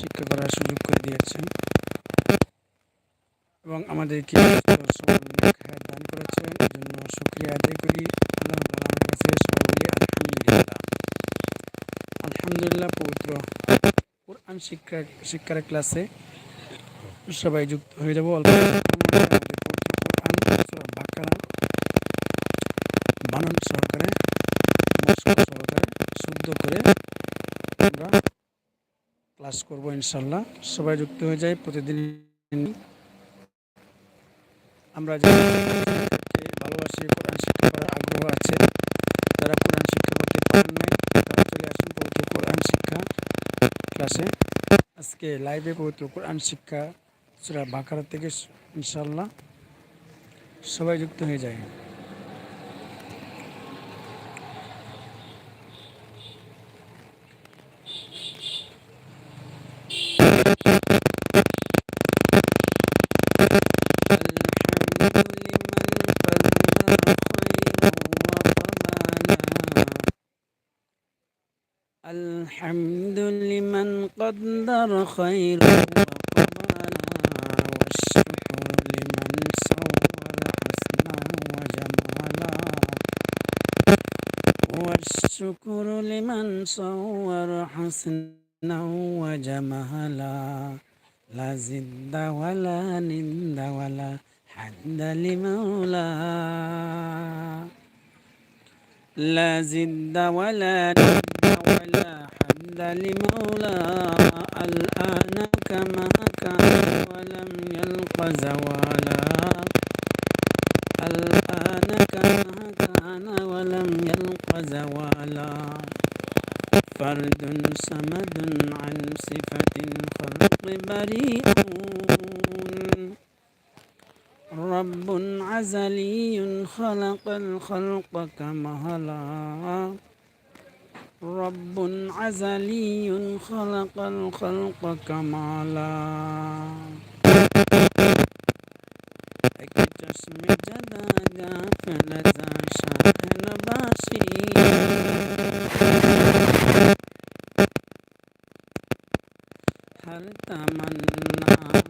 শিক্ষা করার সুযোগ করে দিয়েছেন। এবং আমাদেরকে দান করেছেন। জন্য শুক্রিয়া আদায় করি। আল্লাহ কাছে সবাই বলি আলহামদুলিল্লাহ। আলহামদুলিল্লাহ পবিত্র শিক্ষা শিক্ষার ক্লাসে সবাই যুক্ত হয়ে যাব। অল্প ক্লাস করব ইনশাল্লাহ। সবাই যুক্ত হয়ে যায় প্রতিদিন। আমরা ভালোবাসি, কোরআন শিক্ষা করার আগ্রহ আছে, যারা কোরআন শিক্ষা করতে পারেন নাই, তারা চলে আসুন পবিত্র কোরআন শিক্ষা ক্লাসে। আজকে লাইভে পবিত্র কোরআন শিক্ষা, সুরা বাঁকারা থেকে ইনশাল্লাহ সবাই যুক্ত হয়ে যায় الحمد لمن قدر خيرا وقمالا والشكر لمن صور حسنا وجمالا والشكر لمن صور حسنا وجمالا. لا زد ولا ند ولا حد لمولا. لا زد ولا ند ولا حد لمولى الآن كما كان ولم يلق زوالا. الآن كما كان ولم يلق زوالا. فرد صمد عن صفة الخلق بريء. رب عزلي خلق الخلق كمهلا رب عزلي خلق الخلق كمالا اكتشف جدا گافل ز شاہ نباشی हर तमन्ना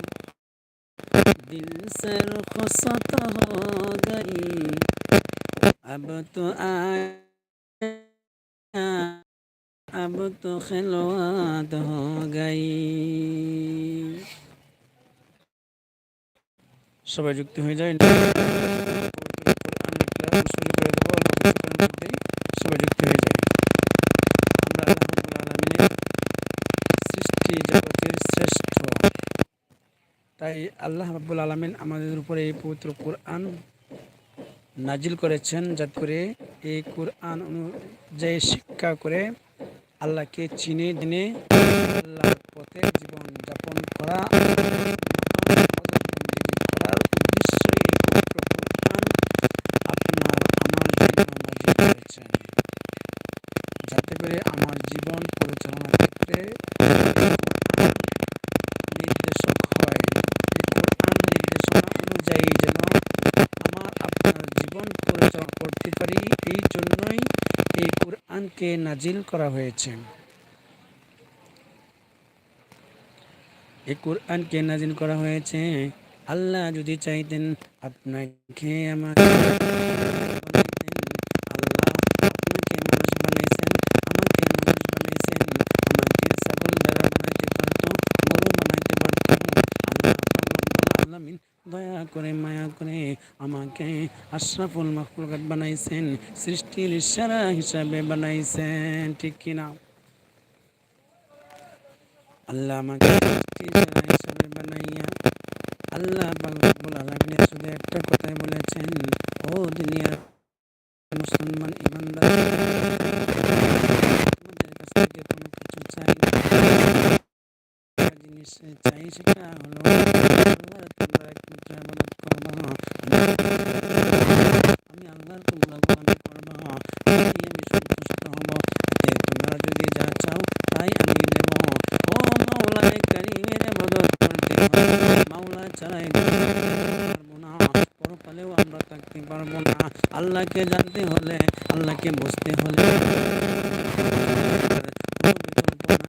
दिल से रुखसत हो गई अब तो आए अब तो खिलवात हो गई সবাই যুক্ত হয়ে যায় সবাই যুক্ত হয়ে তাই আল্লাহ আব্বুল আলমিন আমাদের উপরে এই পবিত্র কোরআন নাজিল করেছেন যাতে করে এই কোরআন অনুযায়ী শিক্ষা করে আল্লাহকে চিনে দিনে আল্লাহর পথে জীবন যাপন করা যাতে করে আমার জীবন পরিচালনার ক্ষেত্রে নির্দেশক হয় এই কোরআন নির্দেশনা অনুযায়ী যেন আমার আপনার জীবন পরিচালনা করতে পারি, এই জন্যই এই কোরআনকে নাজিল করা হয়েছে। এই কোরআনকে নাজিল করা হয়েছে, আল্লাহ যদি চাইতেন আপনাকে আমাকে করে, মায়া করে আমাকে আশরাফুল মখলুকাত বানাইছেন, সৃষ্টির সেরা হিসাবে বানাইছেন, ঠিক কিনা আল্লাহ আমাকে হিসাবে বানাইয়া, আল্লাহ শুধু একটা কথাই বলেছেন, ও দুনিয়ার মুসলমান ইমানদার জিনিস চাই, সেটা হলো পারব না পরকালেও আমরা থাকতে পারব না। আল্লাহকে জানতে হলে আল্লাহকে বুঝতে হলে।